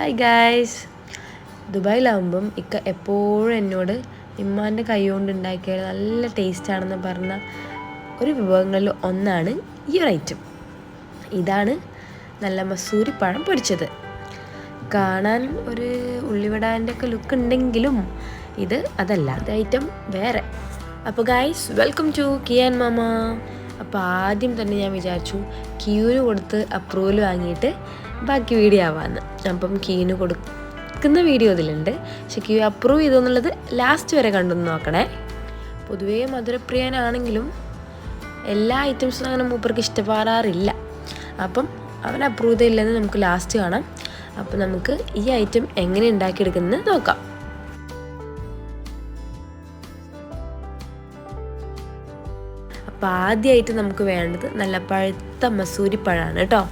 Hi guys ദുബായിലാവുമ്പം ഇക്ക എപ്പോഴും എന്നോട് ഇമ്മാന്റെ കൈ കൊണ്ട് ഉണ്ടാക്കിയാൽ നല്ല ടേസ്റ്റാണെന്ന് പറഞ്ഞ ഒരു വിഭവങ്ങളിൽ ഒന്നാണ് ഈ ഒരു ഐറ്റം ഇതാണ് നല്ല മസൂരി പഴം പൊരിച്ചത്. കാണാൻ ഒരു ഉള്ളിവിടാന്റെ ഒക്കെ ലുക്ക് ഉണ്ടെങ്കിലും ഇത് അതല്ല ഇത് ഐറ്റം വേറെ അപ്പോൾ guys welcome to Kiyan Mama അപ്പോൾ ആദ്യം തന്നെ ഞാൻ വിചാരിച്ചു ക്യൂര് കൊടുത്ത് അപ്രൂവൽ വാങ്ങിയിട്ട് ബാക്കി വീഡിയോ ആവാമെന്ന് അപ്പം കീന് കൊടുക്കുന്ന വീഡിയോ ഇതിലുണ്ട്. പക്ഷെ ക്യൂ അപ്രൂവ് ചെയ്തു എന്നുള്ളത് ലാസ്റ്റ് വരെ കണ്ടൊന്ന് നോക്കണേ. പൊതുവേ മധുരപ്രിയനാണെങ്കിലും എല്ലാ ഐറ്റംസും അങ്ങനെ മൂപ്പർക്ക് ഇഷ്ടപ്പെടാറില്ല. അപ്പം അവൻ അപ്രൂവ് ചെയ്തില്ലെന്ന് നമുക്ക് ലാസ്റ്റ് കാണാം. അപ്പം നമുക്ക് ഈ ഐറ്റം എങ്ങനെ ഉണ്ടാക്കിയെടുക്കുന്നത് നോക്കാം. അപ്പം ആദ്യമായിട്ട് നമുക്ക് വേണ്ടത് നല്ല പഴുത്ത മസൂരിപ്പഴാണ് കേട്ടോ.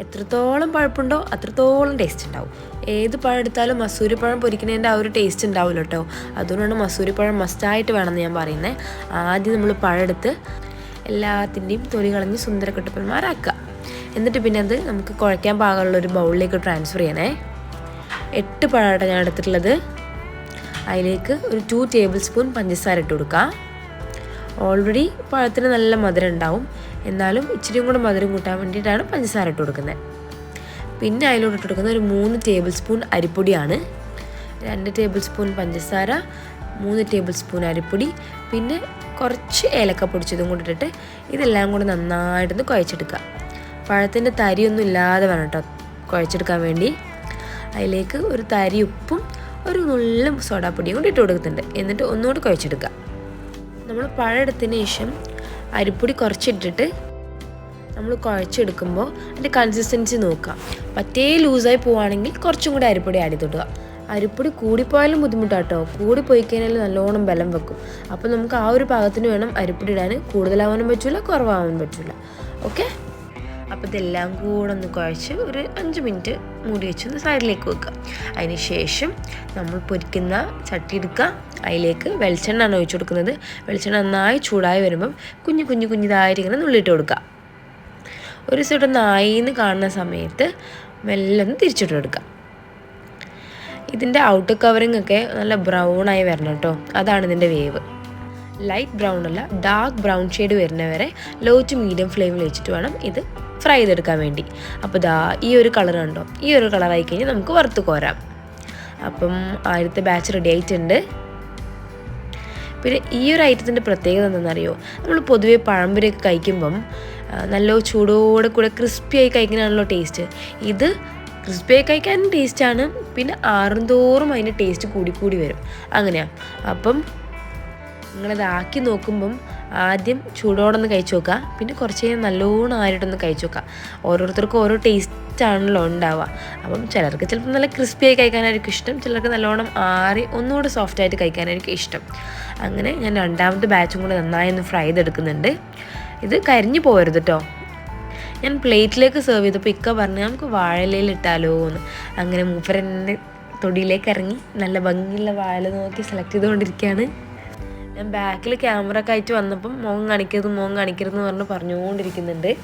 എത്രത്തോളം പഴുപ്പുണ്ടോ അത്രത്തോളം ടേസ്റ്റ് ഉണ്ടാവും. ഏത് പഴം എടുത്താലും മസൂരി പഴം പൊരിക്കുന്നതിന്റെ ആ ഒരു ടേസ്റ്റ് ഉണ്ടാവില്ല കേട്ടോ. അതുകൊണ്ടാണ് മസൂരി പഴം മസ്റ്റായിട്ട് വേണമെന്ന് ഞാൻ പറയുന്നത് ആദ്യം നമ്മൾ പഴമെടുത്ത് എല്ലാത്തിന്റെയും തൊലി കളഞ്ഞ് സുന്ദരക്കെട്ടുപ്പന്മാരാക്കുക എന്നിട്ട് പിന്നെ അത് നമുക്ക് കുഴയ്ക്കാൻ പാകമുള്ള ഒരു ബൗളിലേക്ക് ട്രാൻസ്ഫർ ചെയ്യണേ. എട്ട് പഴമാണ് ഞാൻ എടുത്തിട്ടുള്ളത്. അതിലേക്ക് ഒരു ടു ടേബിൾ സ്പൂൺ പഞ്ചസാര ഇട്ട് കൊടുക്കുക ഓൾറെഡി പഴത്തിന് നല്ല മധുരം ഉണ്ടാവും. എന്നാലും ഇച്ചിരിയും കൂടെ മധുരം കൂട്ടാൻ വേണ്ടിയിട്ടാണ് പഞ്ചസാര ഇട്ട് കൊടുക്കുന്നത്. പിന്നെ അതിലോട്ട് ഇട്ട് കൊടുക്കുന്നത് ഒരു മൂന്ന് ടേബിൾ സ്പൂൺ അരിപ്പൊടിയാണ്. രണ്ട് ടേബിൾ സ്പൂൺ പഞ്ചസാര മൂന്ന് ടേബിൾ സ്പൂൺ അരിപ്പൊടി പിന്നെ കുറച്ച് ഏലക്ക പൊടിച്ചതും കൂടി ഇട്ടിട്ട് ഇതെല്ലാം കൂടെ നന്നായിട്ടൊന്ന് കുഴച്ചെടുക്കുക. പഴത്തിന്റെ തരിയൊന്നും ഇല്ലാതെ വേണം കേട്ടോ കുഴച്ചെടുക്കാൻ വേണ്ടി. അതിലേക്ക് ഒരു തരി ഉപ്പും ഒരു നുള്ളും സോഡാപ്പൊടിയും കൂടി ഇട്ട് കൊടുക്കുന്നുണ്ട്. എന്നിട്ട് ഒന്നുകൂടി കുഴച്ചെടുക്കുക. നമ്മൾ പഴം എടുത്തതിന് ശേഷം അരിപ്പൊടി കുറച്ചിട്ടിട്ട് നമ്മൾ കുഴച്ചെടുക്കുമ്പോൾ അതിന്റെ കൺസിസ്റ്റൻസി നോക്കുക. പറ്റേ ലൂസായി പോവുകയാണെങ്കിൽ കുറച്ചും കൂടി അരിപ്പൊടി ആഡ് ചെയ്തിടുക. അരിപ്പൊടി കൂടിപ്പോയാലും ബുദ്ധിമുട്ടാട്ടോ. കൂടിപ്പോയി കഴിഞ്ഞാൽ നല്ലോണം ബലം വെക്കും. അപ്പോൾ നമുക്ക് ആ ഒരു പാകത്തിന് വേണം അരിപ്പൊടി ഇടാൻ. കൂടുതലാവാനും പറ്റില്ല കുറവാകാനും പറ്റില്ല ഓക്കെ അപ്പോൾ ഇതെല്ലാം കൂടെ ഒന്ന് കുഴച്ച് ഒരു അഞ്ച് മിനിറ്റ് മൂടി വെച്ച് ഒന്ന് സൈഡിലേക്ക് വെക്കുക. അതിന് ശേഷം നമ്മൾ പൊരിക്കുന്ന ചട്ടി എടുക്കുക അതിലേക്ക് വെളിച്ചെണ്ണയാണ് ഒഴിച്ചു കൊടുക്കുന്നത്. വെളിച്ചെണ്ണ നന്നായി ചൂടായി വരുമ്പം കുഞ്ഞു കുഞ്ഞു കുഞ്ഞിതായിട്ട് ഇങ്ങനെ നുള്ളിയിട്ട് കൊടുക്കുക. ഒരു സൈഡ് നായി എന്ന് കാണുന്ന സമയത്ത് മെല്ലെ ഒന്ന് തിരിച്ചിട്ട് കൊടുക്കുക. ഇതിന്റെ ഔട്ട് കവറിങ് ഒക്കെ നല്ല ബ്രൗൺ ആയി വരണം കേട്ടോ. അതാണ് ഇതിന്റെ വേവ്. ലൈറ്റ് ബ്രൗൺ അല്ല ഡാർക്ക് ബ്രൗൺ ഷെയ്ഡ് വരുന്നവരെ ലോ ടു മീഡിയം ഫ്ലെയിമിൽ വെച്ചിട്ട് വേണം ഇത് ഫ്രൈ ചെയ്തെടുക്കാൻ വേണ്ടി. അപ്പോൾ ദാ ഈ ഒരു കളർ കണ്ടോ? ഈ ഒരു കളറായി കഴിഞ്ഞാൽ നമുക്ക് വറുത്ത് കോരാം. അപ്പം ആദ്യത്തെ ബാച്ച് റെഡി ആയിട്ടുണ്ട്. പിന്നെ ഈ ഒരു ഐറ്റത്തിന്റെ പ്രത്യേകത എന്താണെന്നറിയോ? നമ്മൾ പൊതുവേ പഴംപൊരിയൊക്കെ കഴിക്കുമ്പം നല്ല ചൂടോടെ കൂടെ ക്രിസ്പിയായി കഴിക്കുന്നതാണല്ലോ ടേസ്റ്റ് ഇത് ക്രിസ്പിയായി കഴിക്കാനും ടേസ്റ്റാണ് പിന്നെ ആറുന്തോറും അതിന്റെ ടേസ്റ്റ് കൂടി കൂടി വരും. അങ്ങനെയാണ് അപ്പം നിങ്ങളത് ആക്കി നോക്കുമ്പം ആദ്യം ചൂടോടൊന്ന് കഴിച്ചു നോക്കുക പിന്നെ കുറച്ച് കഴിഞ്ഞാൽ നല്ലോണം ആരിട്ടൊന്ന് കഴിച്ചു നോക്കുക ഓരോരുത്തർക്കും ഓരോ ടേസ്റ്റ് ആണല്ലോ ഉണ്ടാവുക. അപ്പം ചിലർക്ക് ചിലപ്പോൾ നല്ല ക്രിസ്പിയായി കഴിക്കാനായിരിക്കും ഇഷ്ടം. ചിലർക്ക് നല്ലോണം ആറി ഒന്നുകൂടെ സോഫ്റ്റായിട്ട് കഴിക്കാനായിരിക്കും ഇഷ്ടം. അങ്ങനെ ഞാൻ രണ്ടാമത്തെ ബാച്ചും കൂടെ നന്നായി ഒന്ന് ഫ്രൈ ചെയ്തെടുക്കുന്നുണ്ട്. ഇത് കരിഞ്ഞു പോകരുത് കേട്ടോ ഞാൻ പ്ലേറ്റിലേക്ക് സെർവ് ചെയ്തപ്പോൾ ഇക്ക പറഞ്ഞു നമുക്ക് വാഴയിലയിൽ ഇട്ടാലോ എന്ന് അങ്ങനെ മൂപ്പരന്റെ തൊടിയിലേക്ക് ഇറങ്ങി നല്ല ഭംഗിയുള്ള വാഴ നോക്കി സെലക്ട് ചെയ്തുകൊണ്ടിരിക്കുകയാണ്. ഞാൻ ബാക്കിൽ ക്യാമറ ഒക്കെ ആയിട്ട് വന്നപ്പം മോൻ കാണിക്കരുത് മോൻ കാണിക്കരുത് എന്ന് പറഞ്ഞ് പറഞ്ഞുകൊണ്ടിരിക്കുന്നുണ്ട്.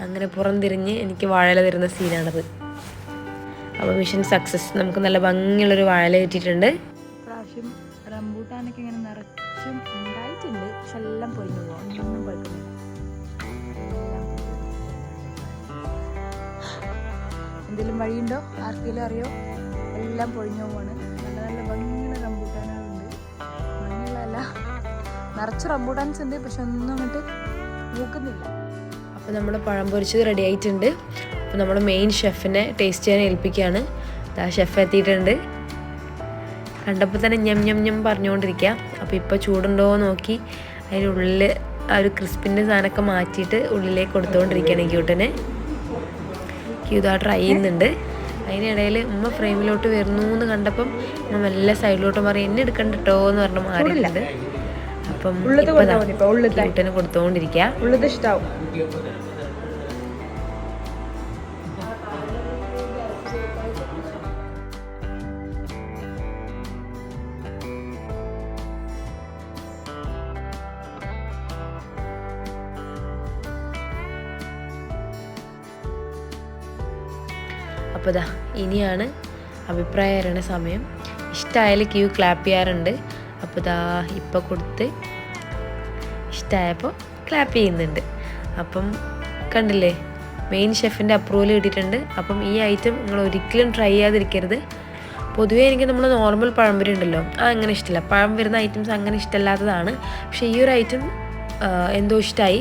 അങ്ങനെ പുറം തിരിഞ്ഞ് എനിക്ക് വാഴല തരുന്ന സീനാണത്. അപ്പോൾ മിഷൻ സക്സസ് നമുക്ക് നല്ല ഭംഗിയുള്ളൊരു വാഴല കിട്ടിയിട്ടുണ്ട്. ഇങ്ങനെ നിറച്ചും ഉണ്ടായിട്ടുണ്ട്. എല്ലാം പൊഴിഞ്ഞു എന്തെങ്കിലും വഴിയുണ്ടോ? ആർക്കെങ്കിലും അറിയോ? എല്ലാം പൊഴിഞ്ഞു പോവാണ്. നിറച്ച് റംബൂട്ടാൻസ് ഉണ്ട് പക്ഷെ ഒന്നും അങ്ങോട്ട് നോക്കുന്നില്ല അപ്പോൾ നമ്മുടെ പഴം പൊരിച്ചത് റെഡി ആയിട്ടുണ്ട്. അപ്പോൾ നമ്മൾ മെയിൻ ഷെഫിനെ ടേസ്റ്റ് ചെയ്യാൻ ഏൽപ്പിക്കുകയാണ് ആ ഷെഫ് എത്തിയിട്ടുണ്ട്. കണ്ടപ്പോൾ തന്നെ ഞം ഞം ഞം പറഞ്ഞുകൊണ്ടിരിക്കുക അപ്പോൾ ഇപ്പോൾ ചൂടുണ്ടോ എന്ന് നോക്കി. അതിനുള്ളിൽ ആ ഒരു ക്രിസ്പിന്റെ സാധനമൊക്കെ മാറ്റിയിട്ട് ഉള്ളിലേക്ക് കൊടുത്തുകൊണ്ടിരിക്കുകയാണ് ക്യൂട്ടന് ക്യൂതാ ട്രൈ ചെയ്യുന്നുണ്ട്. അതിനിടയിൽ ഉമ്മ ഫ്രെയിമിലോട്ട് വരുന്നു എന്ന് കണ്ടപ്പം ഉമ്മ എല്ലാ സൈഡിലോട്ട് മാറി എന്നെ എടുക്കണ്ട കേട്ടോ എന്ന് പറഞ്ഞ് മാറിയിട്ടുണ്ട് അപ്പം മതി ഇപ്പോൾ ഉള്ളത് ഇഷ്ടാവും. അപ്പോൾ അപ്പോൾ ഇതാ ഇനിയാണ് അഭിപ്രായം അറിയണ സമയം. ഇഷ്ടമായാൽ ക്യൂ ക്ലാപ്പ് ചെയ്യാറുണ്ട്. അപ്പോൾ ഇതാ ഇപ്പം കൊടുത്ത് ഇഷ്ടമായപ്പോൾ ക്ലാപ്പ് ചെയ്യുന്നുണ്ട്. അപ്പം കണ്ടില്ലേ മെയിൻ ഷെഫിന്റെ അപ്രൂവൽ കിട്ടിയിട്ടുണ്ട്. അപ്പം ഈ ഐറ്റം നിങ്ങൾ ഒരിക്കലും ട്രൈ ചെയ്യാതിരിക്കരുത്. പൊതുവേ എനിക്ക് നമ്മൾ നോർമൽ പഴംപൊരി ഉണ്ടല്ലോ അത് അങ്ങനെ ഇഷ്ടമില്ല പഴം വരുന്ന ഐറ്റംസ് അങ്ങനെ ഇഷ്ടമല്ലാത്തതാണ്. പക്ഷേ ഈ ഒരു ഐറ്റം എന്തോ ഇഷ്ടമായി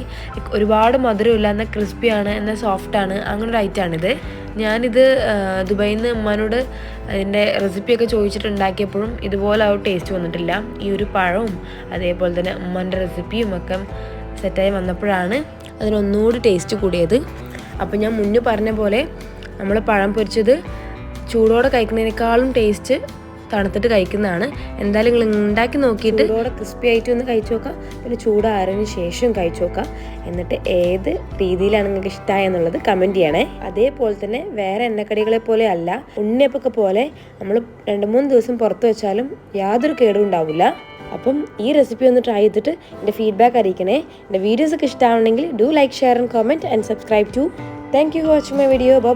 ഒരുപാട് മധുരമില്ല എന്നാൽ ക്രിസ്പിയാണ് എന്നാൽ സോഫ്റ്റാണ് അങ്ങനെ ഒരു ഐറ്റമാണിത് ഞാനിത് ദുബായിൽ നിന്ന് ഉമ്മാനോട് അതിന്റെ റെസിപ്പിയൊക്കെ ചോദിച്ചിട്ടുണ്ടാക്കിയപ്പോഴും ഇതുപോലെ ആ ടേസ്റ്റ് വന്നിട്ടില്ല. ഈ ഒരു പഴവും അതേപോലെ തന്നെ ഉമ്മാന്റെ റെസിപ്പിയും ഒക്കെ സെറ്റായി വന്നപ്പോഴാണ് അതിനൊന്നുകൂടി ടേസ്റ്റ് കൂടിയത്. അപ്പോൾ ഞാൻ മുന്നേ പറഞ്ഞ പോലെ നമ്മൾ പഴം പൊരിച്ചത് ചൂടോടെ കഴിക്കുന്നതിനേക്കാളും ടേസ്റ്റ് തണുത്തിട്ട് കഴിക്കുന്നതാണ്. എന്തായാലും നിങ്ങൾ ഉണ്ടാക്കി നോക്കിയിട്ട് ഇതോടെ ക്രിസ്പി ആയിട്ട് ഒന്ന് കഴിച്ചു നോക്കാം പിന്നെ ചൂടാറിന് ശേഷം കഴിച്ചു നോക്കാം എന്നിട്ട് ഏത് രീതിയിലാണ് നിങ്ങൾക്ക് ഇഷ്ടമായ എന്നുള്ളത് കമന്റ് ചെയ്യണേ. അതേപോലെ തന്നെ വേറെ എണ്ണക്കടികളെ പോലെ അല്ല ഉണ്ണിയപ്പൊക്കെ പോലെ നമ്മൾ രണ്ട് മൂന്ന് ദിവസം പുറത്ത് വെച്ചാലും യാതൊരു കേടും ഉണ്ടാവില്ല. അപ്പം ഈ റെസിപ്പി ഒന്ന് ട്രൈ ചെയ്തിട്ട് എന്റെ ഫീഡ്ബാക്ക് അറിയിക്കണേ. എന്റെ വീഡിയോസൊക്കെ ഇഷ്ടമാണെങ്കിൽ do like share and comment and subscribe to thank you for watching my video bye